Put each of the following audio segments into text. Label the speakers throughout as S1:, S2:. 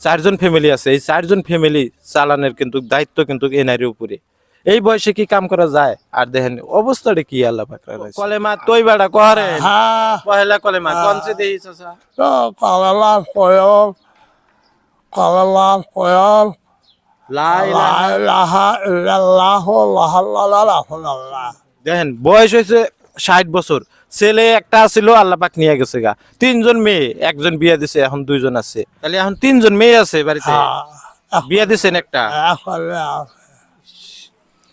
S1: চারজন ফ্যামিলি আছে। এই চারজন ফ্যামিলি চালানোর কিন্তু দায়িত্ব কিন্তু এনারির উপরে। এই বয়সে কি কাম করা যায়? আর দেখেন অবস্থাটা কি আল্লাহ। কলেমা তৈ বাড়া কহারে পহেলা কলেমা কনসে
S2: কলেমা কলেমা
S1: দেখেন বয়স হয়েছে ষাট বছর। ছেলে একটা ছিল আল্লাহ পাক নিয়ে গেছে গা। তিনজন মেয়ে একজন বিয়া দিছে এখন দুইজন আছে। তাহলে এখন তিনজন মেয়ে আছে বাড়িতে।
S2: বিয়া
S1: বিয়ে দিছেন একটা।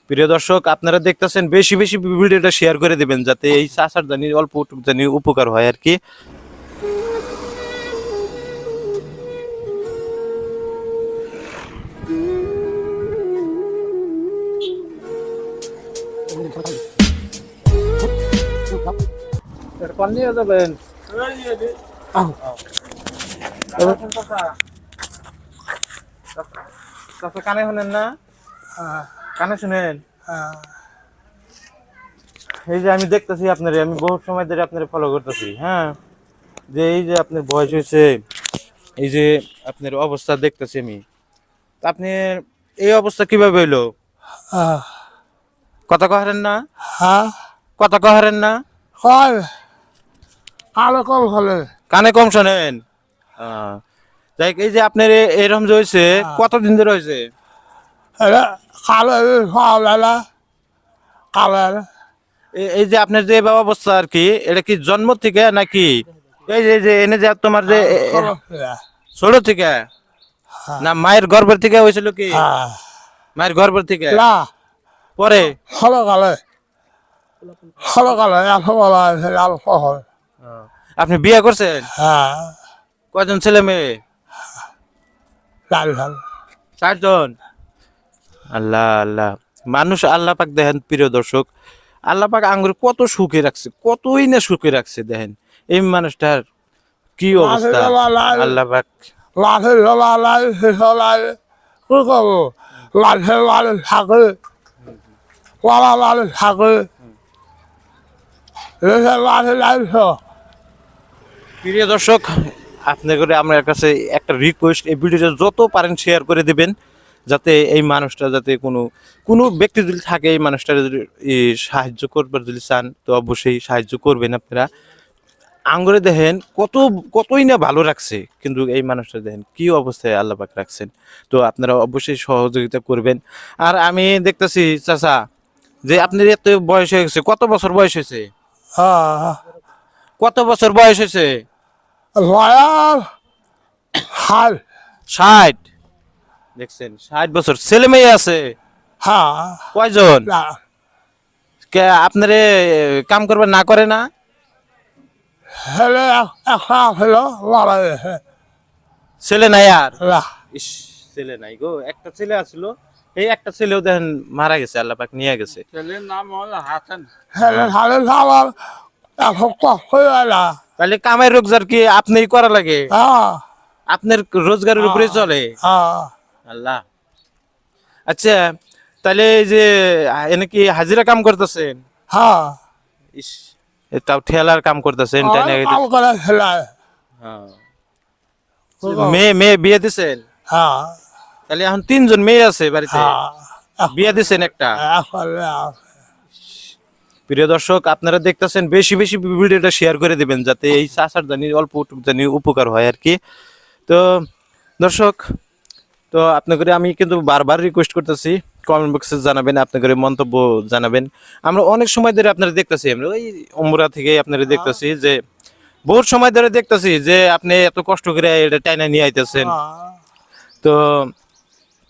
S1: প্রিয় দর্শক আপনারা দেখতেছেন বেশি বেশি ভিডিওটা শেয়ার করে দিবেন যাতে এই চাষার জানি অল্প জানি উপকার হয় আর কি। যাবেন কানে শুনেন না? কানে শুনেন? এই যে আমি দেখতেছি আপনার আমি বহুত সময় ধরে আপনারে ফলো করতেছি হ্যাঁ? যে এই যে আপনার বয়স হয়েছে এই যে আপনার অবস্থা দেখতেছি আমি। আপনি এই অবস্থা কীভাবে হইল? কথা কহারেন না।
S2: হ্যাঁ।
S1: কথা কহারেন না।
S2: হয় কালো কল হলে।
S1: কানে কম শোনেন। যাই এই যে আপনার এরকম যে হয়েছে কতদিন ধরে হয়েছে এই যে আপনার যে এভাবে অবস্থা আর কি এটা কি জন্ম থেকে নাকি? এই যে এই যে এনে যে তোমার যে এ- ছোট থেকে। না মায়ের গর্ভের থেকে হয়েছিল কি?
S2: হ্যাঁ।
S1: মায়ের গর্ভের থেকে? পরে?
S2: হলো কালে। হলো কালে এত লাল
S1: আপনি বিয়ে করছেন?
S2: হ্যাঁ।
S1: কয়জন ছেলে মেয়ে?
S2: লাল লাল
S1: চারজন? আল্লাহ আল্লাহ। মানুষ আল্লাহ পাক দেখেন প্রিয় দর্শক আল্লাহ পাক আঙ্গুর কত সুখে রাখছে কতই না সুখে রাখছে দেখেন। এই মানুষটার কি অবস্থা? আল্লাহ পাক
S2: লাঠি ঝোলা লাই লাই কি করব? লাঠি লাল থাকে। লালা লাল থাকে। লাইছ
S1: প্রিয় দর্শক আপনাদের আমার কাছে একটা রিকোয়েস্ট এই ভিডিওটা যত পারেন শেয়ার করে দিবেন যাতে এই মানুষটা যাতে কোনো কোনো ব্যক্তি যদি থাকে এই মানুষটা যদি সাহায্য করবার যদি চান তো অবশ্যই সাহায্য করবেন আপনারা। আঙ্গুরে দেখেন কত কতই না ভালো রাখছে কিন্তু এই মানুষটা দেখেন কি অবস্থায় আল্লাহ পাক রাখছেন। তো আপনারা অবশ্যই সহযোগিতা করবেন। আর আমি দেখতেছি চাচা যে আপনার এত বয়স হয়ে গেছে কত বছর বয়স হয়েছে?
S2: হ্যাঁ।
S1: কত বছর বয়স হয়েছে?
S2: লয়াল হাল।
S1: ষাট। দেখছেন ষাট বছর। ছেলে মেয়ে আছে।
S2: হ্যাঁ।
S1: কয়জন? কে আপনারে কাম করবে না করে না?
S2: একটা ছিল লড়াই গেছে
S1: ছেলে নাই আর? ইস ছেলে নাই গো। একটা ছেলে আছিল এই একটা ছেলেও দেখেন মারা গেছে আল্লাহ পাক নিয়ে গেছে।
S3: ছেলের নাম হলো হাসান।
S2: হেলে খালি খাবার এখন কষ্ট
S1: তাহলে কামাই রোজগার কি আপনিই করা লাগে?
S2: হ্যাঁ।
S1: আপনার রোজগারের উপরে চলে?
S2: হ্যাঁ।
S1: আল্লাহ। আচ্ছা তাহলে যে এনে কি হাজিরা কাম করতেছেন?
S2: হ্যাঁ।
S1: ইস তাও ঠেলার কাম করতেছেন হ্যাঁ। মেয়ে মেয়ে বিয়ে দিছেন?
S2: হ্যাঁ।
S1: তাহলে এখন তিনজন মেয়ে আছে বাড়িতে।
S2: হ্যাঁ।
S1: বিয়ে দিছেন একটা? প্রিয় দর্শক আপনারা দেখতেছেন বেশি বেশি ভিডিওটা শেয়ার করে দিবেন যাতে এই চাষার জানি অল্প জানি উপকার হয় আর কি তো দর্শক তো আপনাদের আমি কিন্তু বারবার রিকোয়েস্ট করতেছি কমেন্ট বক্সে জানাবেন আপনাদের মন্তব্য জানাবেন। আমরা অনেক সময় ধরে আপনারা দেখতেছি আমরা ওই উমরা থেকে আপনারা দেখতেছি যে বহুত সময় ধরে দেখতেছি যে আপনি এত কষ্ট করে এটা টাইনা নিয়ে আইতেছেন। তো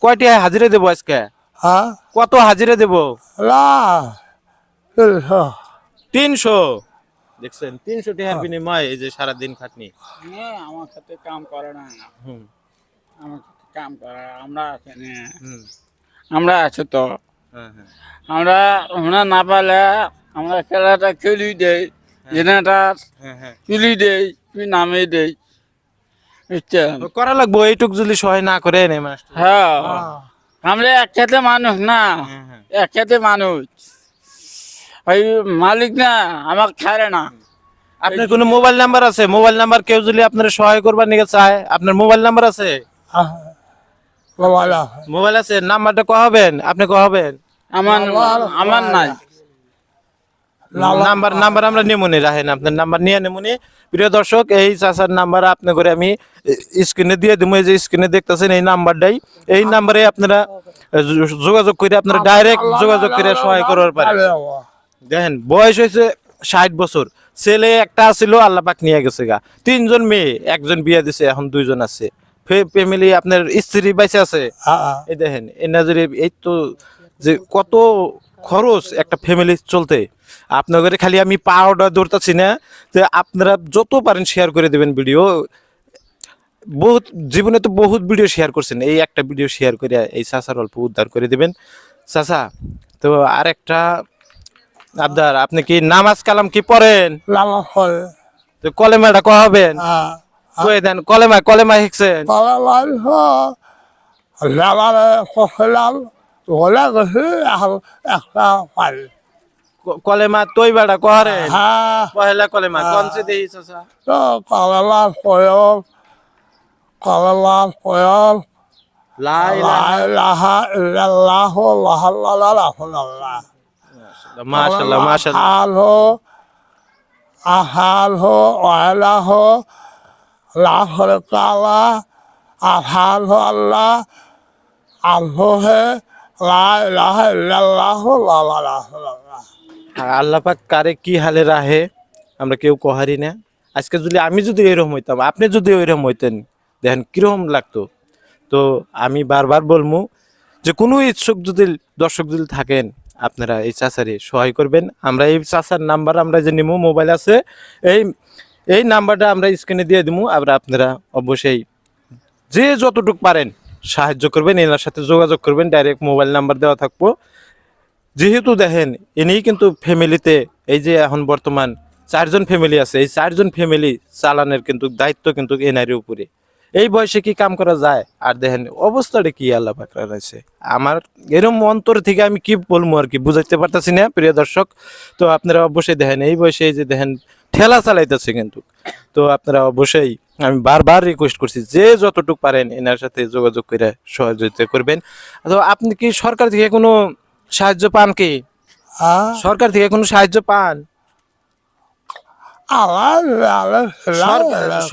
S1: কয়টি হাজিরা দেবো আজকে?
S2: হ্যাঁ।
S1: কত হাজিরা দেবো? তিনশো। দেখছেন তিনশো টাকার বিনিময় এই যে সারাদিন খাটনি।
S3: হ্যাঁ আমার সাথে কাম করে না।
S1: হুম।
S3: আমার সাথে কাম করে আমরা আছে না। আমরা আছি তো।
S1: হ্যাঁ হ্যাঁ।
S3: আমরা আমরা না পালে আমরা খেলাটা খেলি দেই
S1: হ্যাঁ। হ্যাঁ
S3: তুলি দেই তুই নামে দেই
S1: করা লাগবো এইটুক যদি সহায় না করে নে মাস্টার।
S3: হ্যাঁ। আমরা একসাথে মানুষ না।
S1: হ্যাঁ হ্যাঁ।
S3: একসাথে মানুষ। ওই মালিক না আমাকে ছাড়ে না।
S1: আপনার কোনো মোবাইল নাম্বার আছে? মোবাইল নাম্বার কেউ যদি আপনার সহায় করবার নিকে চায় আপনার মোবাইল নাম্বার আছে?
S2: মোবাইল আছে
S1: নাম্বারটা কহাবেন আপনি কহাবেন
S3: আমার আমার নাই।
S1: নাম্বার নাম্বার আমরা নেমুনি রাখেন আপনার নাম্বার নিয়ে নেমুনি। প্রিয় দর্শক এই চাচার নাম্বার আপনি করে আমি স্ক্রিনে দিয়ে দেবো। এই যে স্ক্রিনে দেখতেছেন এই নাম্বারটাই। এই নাম্বারে আপনারা যোগাযোগ করে আপনারা ডাইরেক্ট যোগাযোগ করে সহায় করতে পারেন দেখেন বয়স হয়েছে ষাট বছর। ছেলে একটা ছিল আল্লাহ পাক নিয়ে গেছে গা। তিনজন মেয়ে একজন বিয়ে দিছে এখন দুইজন আছে। ফ্যামিলি আপনার স্ত্রী বাইসে আছে। এই দেখেন এই নাজরে এই তো যে কত খরচ একটা ফ্যামিলি চলতে। আপনাদের খালি আমি পাওয়াটা ধরতেছি না যে আপনারা যত পারেন শেয়ার করে দেবেন ভিডিও বহুত জীবনে তো বহুত ভিডিও শেয়ার করছেন। এই একটা ভিডিও শেয়ার করে এই চাচার অল্প উদ্ধার করে দিবেন। চাচা তো আরেকটা আবদার আপনি কি নামাজ কালাম কি পড়েন? তো কলেমাটা কহাবেন কয়ে দেন কলেমা কলেমা শিখছেন ক- কলেমা কহারেন
S2: হ্যাঁ।
S1: পহেলা কলেমা কোন সে দেই
S2: তো কলার প্রয়োগ
S1: লা ইলাহা
S2: লাহা ইল্লাল্লাহ লাহাল্লাহ লাহাল্লাহ
S1: মাশাআল্লাহ মাশাআল্লাহ।
S2: আহাল হো আহাল হো ওয়ালা হো লাহ কালা আহাল হো আল্লাহ আল্লাহ হে লা ইলাহা ইল্লাল্লাহ লা ইলাহা ইল্লাল্লাহ।
S1: আল্লাহ পাক কারে কি হালে রাহে আমরা কেউ কহারি না। আজকে যদি আমি যদি এরকম হইতাম আপনি যদি ওইরকম হইতেন দেখেন কীরকম লাগতো। তো আমি বারবার বলব যে কোনো ইচ্ছুক যদি দর্শক যদি থাকেন আপনারা এই চাচারে সহায় করবেন। আমরা এই চাচার নাম্বার আমরা যে নিমু, মোবাইল আছে, এই এই নাম্বারটা আমরা স্ক্রিনে দিয়ে দিবো আর আপনারা অবশ্যই যে যতটুকু পারেন সাহায্য করবেন, এনার সাথে যোগাযোগ করবেন ডাইরেক্ট মোবাইল নাম্বার দেওয়া থাকব। যেহেতু দেখেন ইনি কিন্তু ফ্যামিলিতে, এই যে এখন বর্তমান চারজন ফ্যামিলি আছে, এই চারজন ফ্যামিলি চালানোর কিন্তু দায়িত্ব কিন্তু এনারই উপরে। এই বয়সে কি কাম করা যায়? আর দেখেন অবস্থাটা কি আল্লাহ পাকরা রয়েছে আমার এরম অন্তর থেকে আমি কি বলব আর কি বুঝাইতে পারতেছি না প্রিয় দর্শক। তো আপনারা অবশ্যই দেখেন এই বয়সে এই যে দেখেন ঠেলা চালাইতেছে কিন্তু। তো আপনারা অবশ্যই আমি বারবার রিকোয়েস্ট করছি যে যতটুকু পারেন এনার সাথে যোগাযোগ করে সহযোগিতা করবেন। তো আপনি কি সরকার থেকে কোনো সাহায্য পান কি? সরকার থেকে কোনো সাহায্য পান?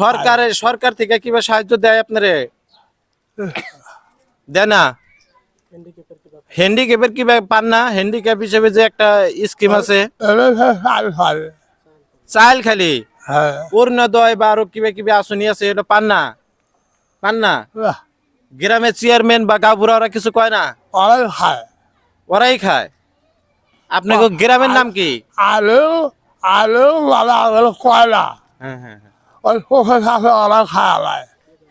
S1: সরকারের সরকার থেকে কিবা সাহায্য দেয় আপনারে? দেয় না? হ্যান্ডিক্যাপের কিবা পান না? হ্যান্ডিক্যাপ হিসেবে যে একটা স্কিম আছে। চাইল খালি? অরুণোদয় বা আরও কিবা কিবা আসনি আছে এটা পান না? পান না? গ্রামে চেয়ারম্যান বা গাবুরা ওরা কিছু কয় না?
S2: অনেক খায়।
S1: ওরাই খায়। আপনাকে গ্রামের নাম কি?
S2: আলু আলু কয়লা।
S1: হ্যাঁ হ্যাঁ হ্যাঁ।
S2: ওই সাথে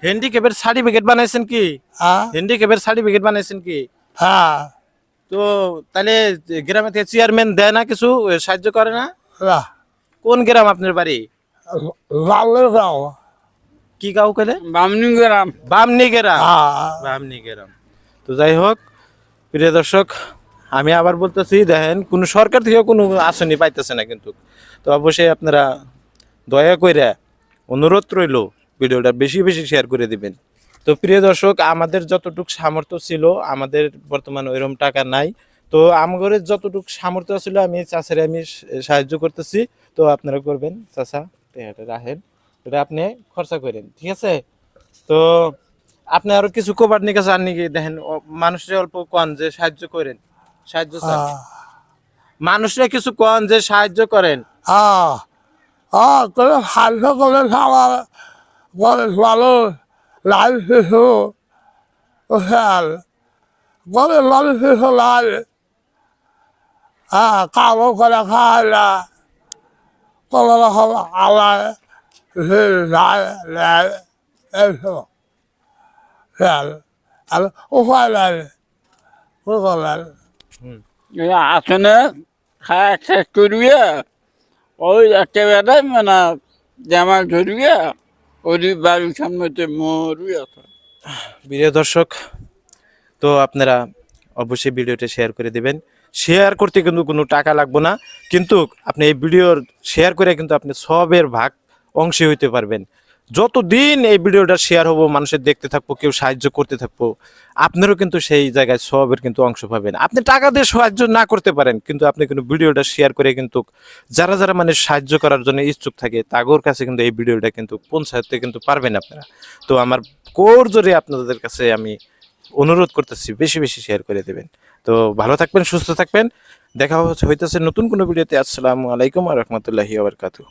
S1: হ্যান্ডিক্যাপের সার্টিফিকেট বানাইছেন কি? হ্যান্ডিক্যাপের সার্টিফিকেট বানাইছেন কি?
S2: হ্যাঁ।
S1: তো তাহলে গ্রামে থেকে চেয়ারম্যান দেয় না কিছু সাহায্য করে না? কোন গ্রাম আপনার বাড়ি?
S2: গাও
S1: কি গাঁও কেলে
S3: বামনি গ্রাম।
S1: বামনি গ্রাম।
S2: হ্যাঁ।
S1: বামনি গ্রাম। তো যাই হোক প্রিয় দর্শক আমি আবার বলতেছি দেখেন কোনো সরকার থেকে কোনো আসনি পাইতেছে না কিন্তু। তো অবশ্যই আপনারা দয়া করে অনুরোধ রইল ভিডিওটা বেশি বেশি শেয়ার করে দিবেন। তো প্রিয় দর্শক আমাদের যতটুক সামর্থ্য ছিল আমাদের বর্তমান ওইরকম টাকা নাই। তো আমগরের যতটুক সামর্থ্য ছিল আমি চাষারে আমি সাহায্য করতেছি। তো আপনারা করবেন চাষা এটা রাখেন। এটা আপনি খরচা করেন ঠিক আছে? তো আপনি আরও কিছু কবার নিকে চান নাকি দেখেন মানুষের অল্প কন যে সাহায্য করেন। সাহায্য চান মানুষরা কিছু কন যে সাহায্য করেন।
S2: হ্যাঁ হ্যাঁ করে সাহায্য করে আমার করে ভালো লাল শিশু। খেয়াল করে লাল শিশু হ্যাঁ কামও করে খায় না। কোনো রকম আমার লাল লাল এইসব খেয়াল আর উপায় নাই। কি করলেন
S3: এই আসনে খায়, শেষ করিয়ে ওই একেবারে মানে জামা ধরিয়া ওই বাড়ির সামনেতে আছে।
S1: প্রিয় দর্শক, তো আপনারা অবশ্যই ভিডিওটা শেয়ার করে দিবেন। শেয়ার করতে কিন্তু কোনো টাকা লাগবে না, কিন্তু আপনি এই ভিডিওর শেয়ার করে কিন্তু আপনি সবের ভাগ অংশী হইতে পারবেন। যতদিন এই ভিডিওটা শেয়ার হব, মানুষের দেখতে থাকব, কেউ সাহায্য করতে থাকব, আপনারও কিন্তু সেই জায়গায় সবের কিন্তু অংশ পাবেন। আপনি টাকা দিয়ে সাহায্য না করতে পারেন, কিন্তু আপনি কিন্তু ভিডিওটা শেয়ার করে কিন্তু যারা যারা মানে সাহায্য করার জন্য ইচ্ছুক থাকে, তাগোর কাছে কিন্তু এই ভিডিওটা কিন্তু পৌঁছাতে কিন্তু পারবেন আপনারা। তো আমার কোর জোরে আপনাদের কাছে আমি অনুরোধ করতেছি, বেশি বেশি শেয়ার করে দেবেন। তো ভালো থাকবেন, সুস্থ থাকবেন। দেখা হইতেছে নতুন কোনো ভিডিওতে। আসসালামু আলাইকুম রহমতুল্লাহি আবরকাতু